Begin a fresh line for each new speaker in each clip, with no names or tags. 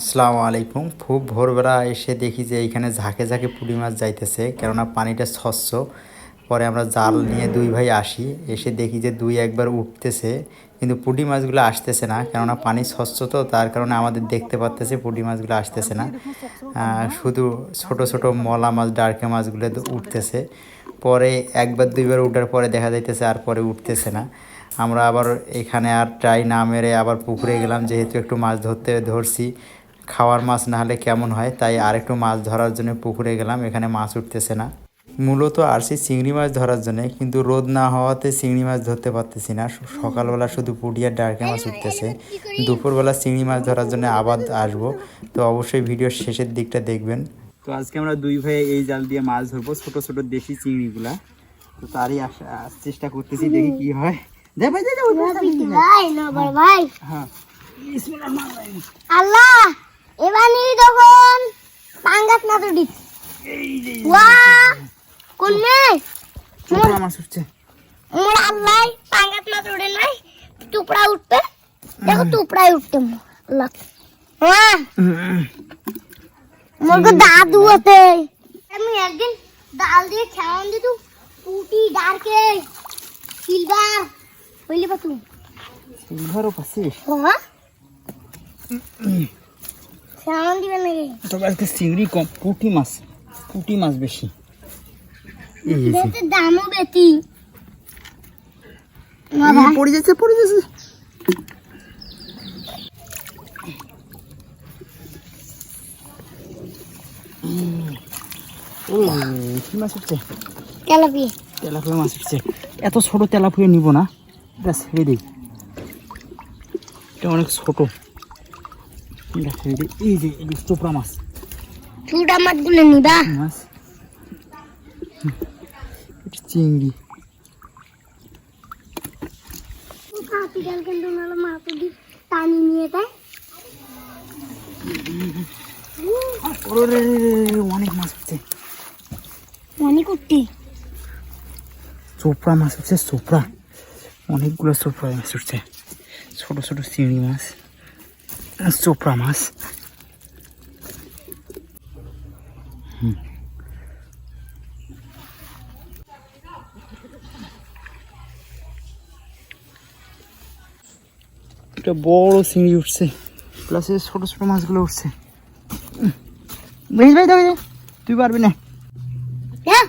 আসসালামু আলাইকুম। খুব ভোরবেলা এসে দেখি যে এইখানে ঝাঁকে ঝাঁকে পুঁটি মাছ যাইতেছে, কেননা পানিটা স্বচ্ছ। পরে আমরা জাল নিয়ে দুই ভাই আসি, এসে দেখি যে দুই একবার উঠতেছে, কিন্তু পুঁটি মাছগুলো আসতেছে না, কেননা পানি স্বচ্ছ তো, তার কারণে আমাদের দেখতে পারতেছে পুঁটি মাছগুলো আসতেছে না। শুধু ছোট ছোট মলা মাছ, ডারকে মাছগুলো উঠতেছে। পরে একবার দুইবার উঠার পরে দেখা যাইতেছে আর পরে উঠতেছে না। আমরা আবার এখানে আর ট্রাই না মেরে আবার পুকুরে গেলাম, যেহেতু একটু মাছ ধরতে ধরছি। খাওয়ার মাছ না হলে কেমন হয়? তাই আরেকটু মাছ ধরার জন্য পুকুরে গেলাম এখানে মাছ উঠতেছে না। মূলত আসছি চিংড়ি মাছ ধরার জন্য কিন্তু রোদ না হওয়াতে চিংড়ি মাছ ধরতে পারতেছি না। সকালবেলা শুধু পুঁটি আর ডারকে মাছ উঠতেছে। দুপুরবেলা চিংড়ি মাছ ধরার জন্য আবার আসব। তো অবশ্যই ভিডিওর শেষের দিকটা দেখবেন।
তো আজকে আমরা দুই ভাই এই জাল দিয়ে মাছ ধরবো ছোট ছোট দেশি চিংড়িগুলা। তো তারই আশা চেষ্টা করতেছি দেখি কি হয়। হ্যাঁ।
আল্লাহ! এবার নিয়ে তখন। পাঙ্গাস তো দিস ওয়া কোন মে
চোখলা মাছ উঠছে।
মোর আল্লাহ পাঙ্গাস তো উঠে নাই। টুকরা উঠবে। দেখো টুকরাই উঠতে আল্লাহ হ্যাঁ মোর গো দাদু আছে। আমি একদিন ডাল দিয়ে খাওয়ান দিতু। পুটি ডারকে সিলভার। বুঝলি পা তুমি
সিলভারও পাচ্ছিস?
হ্যাঁ। খাওয়ান দিবে নাকি?
তবে আজকে চিংড়ি কম পুঁটি মাছ পুঁটি মাছ বেশি। এই যে।
বেতে দামও বেশি।
পড়ে যাচ্ছে পড়ে যাচ্ছে। কি মাছ তেলাপুয়া। এত ছোট তেলাপুয়া নিব না। এটা ছেড়ে দিই এটা অনেক ছোট। দিই এই যে চোপড়া মাছ।
চুটা মাছগুলো নিবা?
মাছ। চিংড়ি।
কাপি কিন্তু নাহলে টানি নিয়ে
অনেক মাছ
মনে করতে।
চোপড়া মাছ উঠছে চোপড়া। অনেকগুলো চোপড়া মাছ উঠছে। ছোট ছোট চিংড়ি মাছ। চোপড়া মাছ। একটা বড় চিংড়ি উঠছে। প্লাস ছোট ছোট মাছগুলো উঠছে। বেশ ভাই তুই পারবি না।
হ্যাঁ।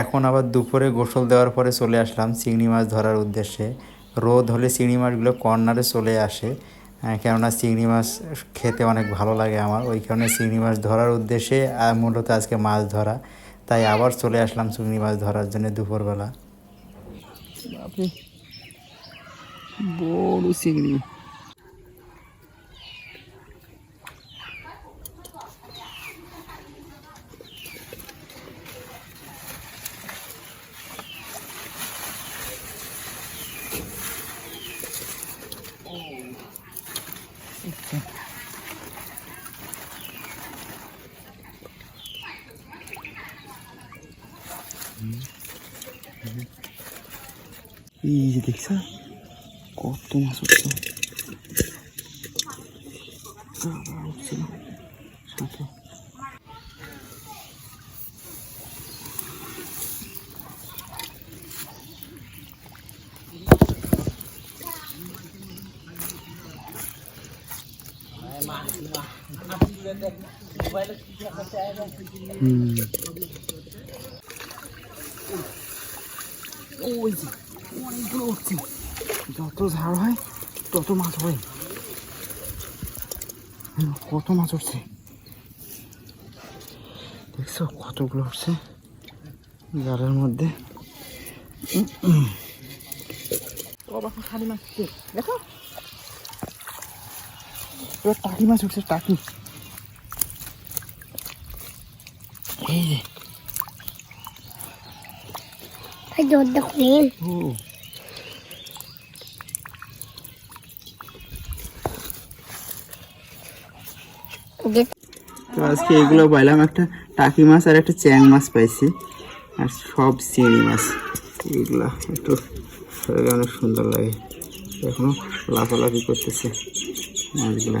এখন আবার দুপুরে গোসল দেওয়ার পরে চলে আসলাম চিংড়ি মাছ ধরার উদ্দেশ্যে। রোদ হলে চিংড়ি মাছগুলো কর্নারে চলে আসে কেননা চিংড়ি মাছ খেতে অনেক ভালো লাগে আমার। ওই কারণে চিংড়ি মাছ ধরার উদ্দেশ্যে মূলত আজকে মাছ ধরা। তাই আবার চলে আসলাম চিংড়ি মাছ ধরার জন্য দুপুরবেলা।
বড় চিংড়ি। এই যে দেখছ কত মাছ উঠছে। সাথে যত ঝাড় হয় তত মাছ হয় কত মাছ উঠছে দেখছ কতগুলো উঠছে জালের মধ্যে মাছ দেখো। এবার টাকি মাছ উঠছে টাকি। এই যে।
ভাই
তো আজকে এগুলো পাইলাম একটা টাকি মাছ আর একটা চ্যাং মাছ পাইছি। আর সব চিংড়ি মাছ। এগুলো একটু শরীরে অনেক সুন্দর লাগে। এখনও লাফালাফি করতেছে মাছগুলা।